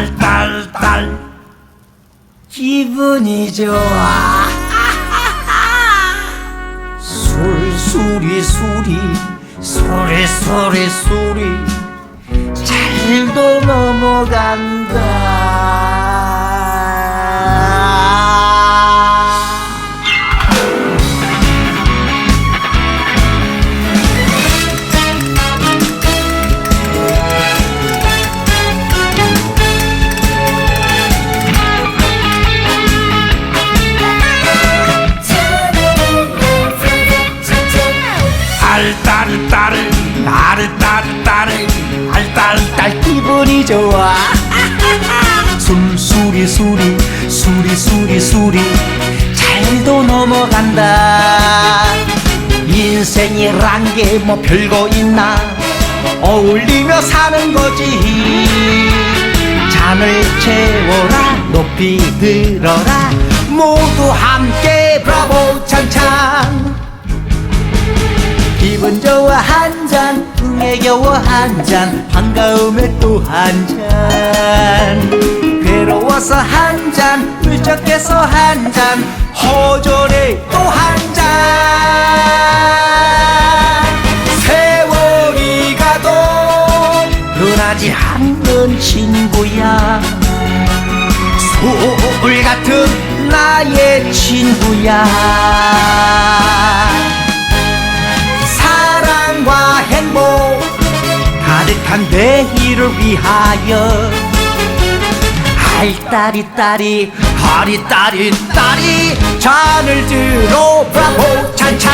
알딸딸. 기분이 좋아. 술 술이 술이 소리 소리 잘도 넘어간다 알딸딸 아르딸딸 알딸 딸 기분이 좋아. 술술이 술이 술이 술이 술이 잘도 넘어간다. 인생이란 게 뭐 별거 있나? 어울리며 사는 거지. 잠을 채워라 높이 들어라. 모두 함께 브라보 찬찬 기분 좋아 한 잔, 흥에 겨워 한 잔, 반가움에 또 한 잔. 괴로워서 한 잔, 울적해서 한 잔, 허전해 또 한 잔. 세월이 가도 변하지 않는 친구야. 소울 같은 나의 친구야. 가득한 내일을 위하여. 알딸이 딸이 딸이 딸이 잔을 들어 브라보 찬찬.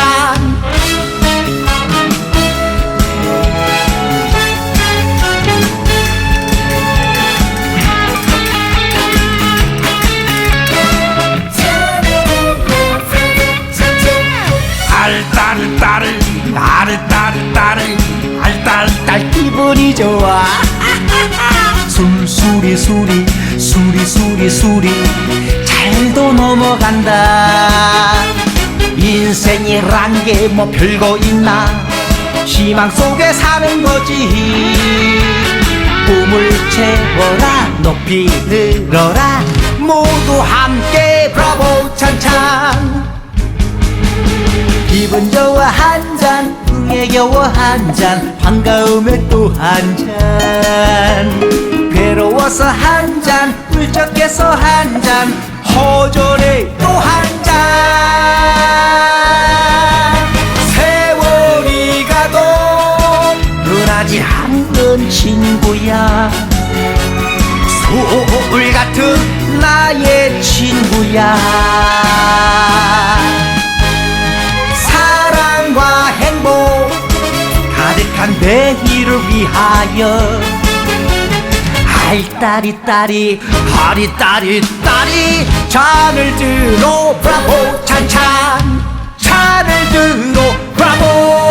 알딸딸 아르딸딸 알 딸딸 기분이 좋아. 술술이 술이 술이 술이 술이 잘도 넘어간다. 인생이란 게 뭐 별거 있나? 희망 속에 사는 거지. 꿈을 채워라 높이 들어라. 모두 함께 브라보 찬찬. 기분 좋아 한 겨워 한 잔, 반가움에 또 한 잔. 괴로워서 한 잔, 울적해서 한 잔, 허전해 또 한 잔. 세월이 가도 변하지 않는 친구야. 소울 같은 나의 친구야. 내일을 위하여. 알딸이 딸이 하리 딸이 딸이 잔을 들어 브라보 찬찬. 잔을 들어 브라보